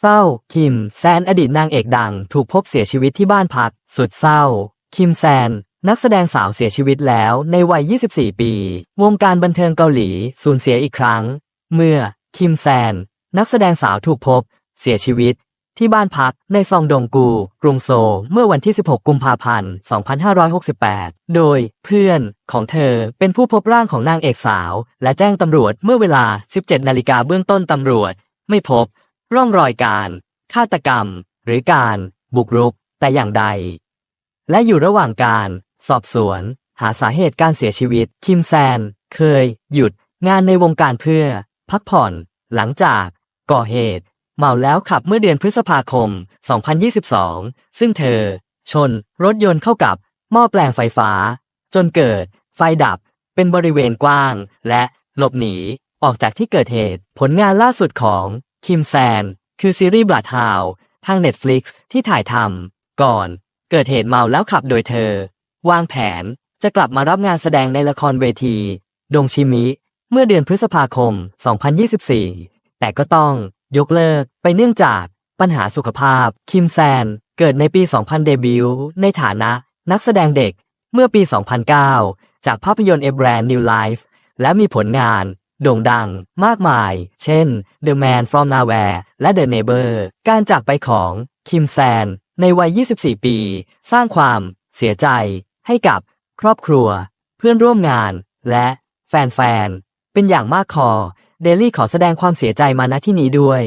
เศร้า คิม แซนอดีตนางเอกดัง ถูกพบเสียชีวิตที่บ้านพัก สุดเศร้า คิมแซน นักแสดงสาวเสียชีวิตแล้วในวัย 24 ปี วงการบันเทิงเกาหลีสูญเสียอีกครั้ง เมื่อ คิมแซน นักแสดงสาวถูกพบ เสียชีวิต ที่บ้านพักในซองดงกู กรุงโซลเมื่อวันที่ 16 กุมภาพันธ์ 2568 โดยเพื่อนของเธอเป็นผู้พบร่างของนางเอกสาว และแจ้งตำรวจเมื่อเวลา 17 นาฬิกาเบื้องต้นตำรวจ ไม่พบ ร่องรอยการฆาตกรรม หรือการบุกรุกแต่อย่างใด และอยู่ระหว่างการสอบสวน หาสาเหตุการเสียชีวิต คิมแซน เคย หยุด งานในวงการเพื่อ พักผ่อน หลังจาก ก่อเหตุ เมาแล้วขับเมื่อเดือนพฤษภาคม 2022 ซึ่งเธอ ชน รถยนต์เข้ากับหม้อแปลงไฟฟ้า จนเกิด ไฟดับ เป็นบริเวณกว้าง และหลบหนีออกจากที่เกิดเหตุผลงานล่าสุดของ คิมแซน คือซีรีส์บลัดฮาวทาง Netflix ที่ถ่ายทำก่อนเกิดเหตุเมาแล้วขับโดยเธอ วางแผนจะกลับมารับงานแสดงในละครเวที ดงชิมิ เมื่อเดือนพฤษภาคม 2024 แต่ก็ต้องยกเลิกไปเนื่องจากปัญหาสุขภาพ คิมแซน เกิดในปี 2000 เดบิวต์ในฐานะนักแสดงเด็กเมื่อปี 2009 จากภาพยนตร์ A Brand New Life และมีผลงาน โด่งดังมากมาย เช่น The Man from Nowhere และ The Neighbor การจากไปของคิมแซน ในวัย 24 ปี สร้างความเสียใจให้กับครอบครัว เพื่อนร่วมงาน และแฟนๆ เป็นอย่างมากคอ เดลี่ขอแสดงความเสียใจมาณที่นี้ด้วย